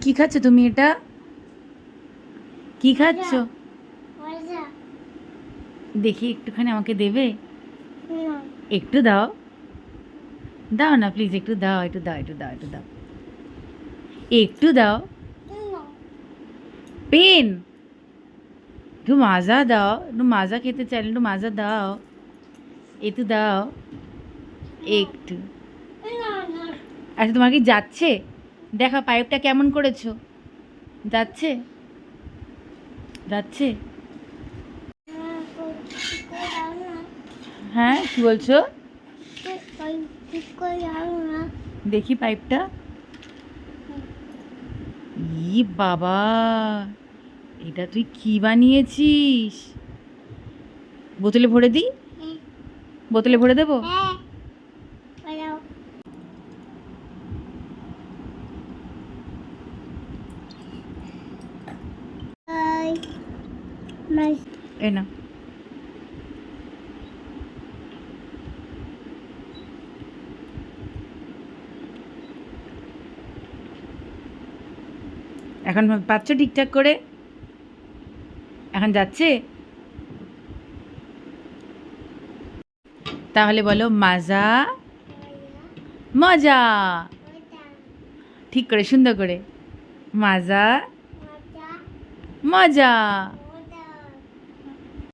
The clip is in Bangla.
কি খাচ্ছ তুমি এটা? কি খাচ্ছ? দেখি একটুখানি আমাকে দেবে? একটু দাও। দাও না প্লিজ একটু দাও একটু দাও একটু দাও একটু দাও। একটু দাও। পেন। একটু মাজা দাও একটু মাজা খেতে চাইলে একটু মাজা দাও। একটু দাও। একটু। আচ্ছা তোমার কি যাচ্ছে? দেখা পাইপটা কেমন করেছ? যাচ্ছে? যাচ্ছে? হ্যাঁ কি বলছো? দেখি পাইপটা। ই বাবা, এটা তুই কি বানিয়েছিস? বোতলে ভরে দিই বোতলে ভরে দেবো? এ না। এখন পাচ্ছ ঠিকঠাক করে? এখন যাচ্ছে? তাহলে বলো মাজা? মজা! ঠিক করে সুন্দর করে। মাজা। মজা!